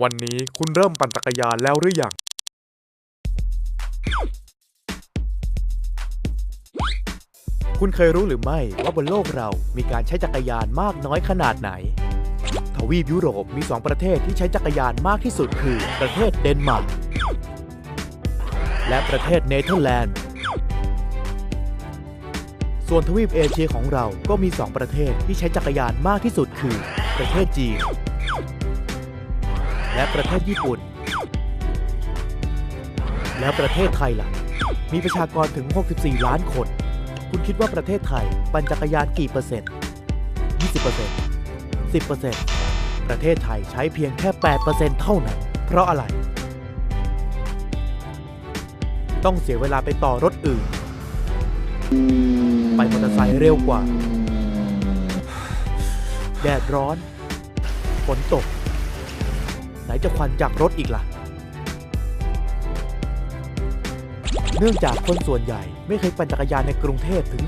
วันนี้คุณเริ่มปั่นจักรยานแล้วหรือยังคุณเคยรู้หรือไม่ว่าบนโลกเรามีการใช้จักรยานมากน้อยขนาดไหน ทวีปยุโรปมี 2 ประเทศที่ใช้จักรยานมากที่สุดคือ ประเทศเดนมาร์กและประเทศเนเธอร์แลนด์ ส่วนทวีปเอเชียของเราก็มี 2 ประเทศที่ใช้จักรยานมากที่สุดคือ ประเทศจีน และประเทศญี่ปุ่น แล้วประเทศไทยล่ะ มีประชากรถึง 64 ล้านคน คุณคิดว่าประเทศไทย ปั่นจักรยานกี่เปอร์เซ็นต์ 20เปอร์เซ็นต์10เปอร์เซ็นต์ประเทศไทยใช้เพียงแค่8เปอร์เซ็นต์เท่านั้น เพราะอะไร ต้องเสียเวลาไปต่อรถอื่น ไปมอเตอร์ไซค์เร็วกว่า แดดร้อน ฝนตก นจะควันจากรถอีกล่ะ เนื่องจากคนส่วนใหญ่ไม่เคยปั่นจักรยานในกรุงเทพถึง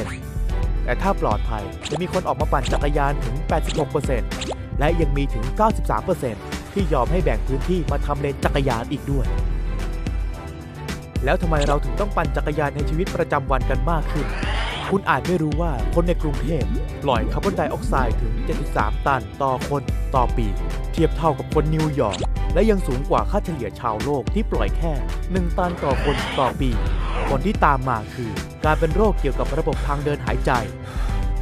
48%แต่ถ้าปลอดภัยจะมีคนออกมาปั่นจักรยานถึง 86%และยังมีถึง 93%ที่ยอมให้แบ่งพื้นที่มาทำเลนจักรยานอีกด้วย แล้วทำไมเราถึงต้องปั่นจักรยานในชีวิตประจำวันกันมากขึ้น คุณอาจไม่รู้ว่าคนในกรุงเทพปล่อยคาร์บอนไดออกไซด์ถึง 73 ตันต่อคนต่อปี เทียบเท่ากับคนนิวยอร์กและยังสูงกว่าค่าเฉลี่ยชาวโลกที่ปล่อยแค่ 1 ตันต่อคนต่อปี ผลที่ตามมาคือ การเป็นโรคเกี่ยวกับระบบทางเดินหายใจ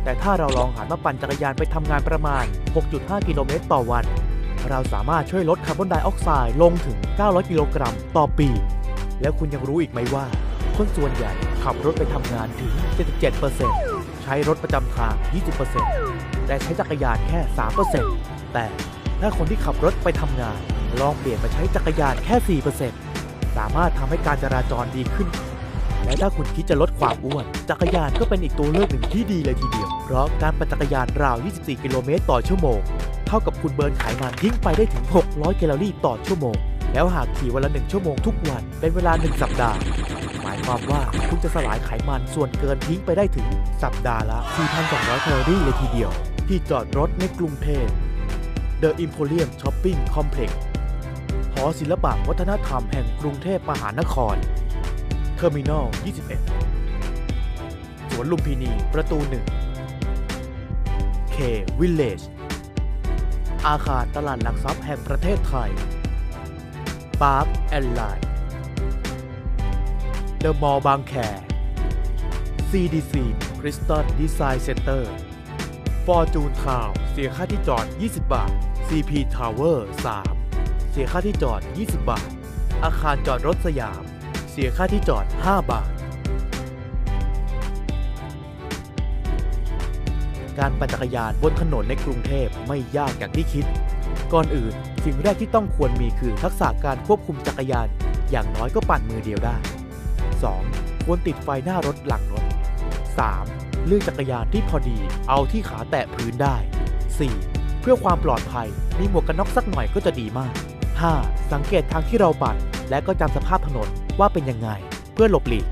แต่ถ้าเราลองหันมาปั่นจักรยานไปทำงานประมาณ 6.5 กิโลเมตรต่อวัน เราสามารถช่วยลดคาร์บอนไดออกไซด์ลงถึง 900 กิโลกรัมต่อปี แล้วคุณยังรู้อีกไหมว่า คนส่วนใหญ่ ขับรถไปทำงานถึง 77%ใช้รถประจำทาง 20%แต่ใช้จักรยานแค่ 3%แต่ถ้าคนที่ขับรถไปทำงาน ลองเปลี่ยนมาใช้จักรยานแค่ 4%สามารถทำให้การจราจรดีขึ้น และถ้าคุณคิดจะลดความอ้วน จักรยานก็เป็นอีกตัวเลือกหนึ่งที่ดีเลยทีเดียว เพราะการปั่นจักรยานราว 24 กิโลเมตรต่อชั่วโมง เท่ากับคุณเบิร์นไขมันทิ้งไปได้ถึง 600 แคลอรี่ต่อชั่วโมง แล้วหากขี่วันละ1ชั่วโมงทุกวันเป็นเวลา1สัปดาห์ หมายความว่าคุณจะสลายไขมันส่วนเกินทิ้งไปได้ถึงสัปดาห์ละ 4,200 แคลอรี่เลยทีเดียว ที่จอดรถในกรุงเทพ The Emporium Shopping Complex หอศิลปะวัฒนธรรมแห่งกรุงเทพมหานครเทอร์มินอล21 สวนลุมพินีประตู1 K Village อาคารตลาดหลักทรัพย์แห่งประเทศไทย Park and Line The Mall บางแค CDC Crystal Design Center Fortune Town เสียค่าที่จอด 20 บาท CP Tower 3 เสียค่าที่จอด 20 บาท อาคารจอดรถสยาม เสียค่าที่จอด 5 บาท การปั่นจักรยานบนถนนในกรุงเทพไม่ยากอย่างที่คิด ก่อนอื่นสิ่งแรกที่ต้องควรมีคือทักษะการควบคุมจักรยาน อย่างน้อยก็ปั่นมือเดียวได้ 2. ควรติดไฟหน้ารถหลังรถ 3. เลือกจักรยานที่พอดีเอาที่ขาแตะพื้นได้ 4. เพื่อความปลอดภัยมีหมวกกันน็อกสักหน่อยก็จะดีมาก 5. สังเกตทางที่เราปั่น และก็จำสภาพถนนว่าเป็นยังไง เพื่อหลบหลีก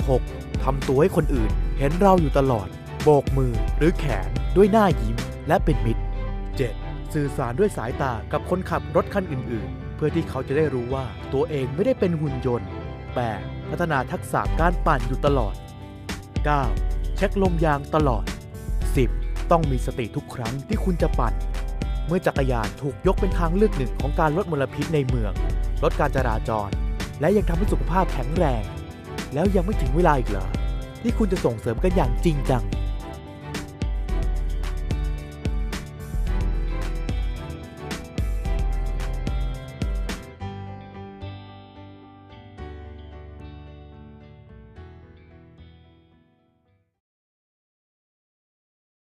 6. ทำตัวให้คนอื่น เห็นเราอยู่ตลอด โบกมือหรือแขนด้วยหน้ายิ้มและเป็นมิตร 7. สื่อสารด้วยสายตากับคนขับรถคันอื่น ๆ เพื่อที่เขาจะได้รู้ว่าตัวเองไม่ได้เป็นหุ่นยนต์ 8. พัฒนาทักษะการปั่นอยู่ตลอด 9. เช็คลมยางตลอด 10. ต้องมีสติทุกครั้งที่คุณจะปั่น เมื่อจักรยานถูกยกเป็นทางเลือกหนึ่งของการลดมลพิษในเมือง ลดการจราจร และยังทำให้สุขภาพแข็งแรง แล้วยังไม่ถึงเวลาอีกเหรอที่คุณจะส่งเสริมกันอย่างจริงจัง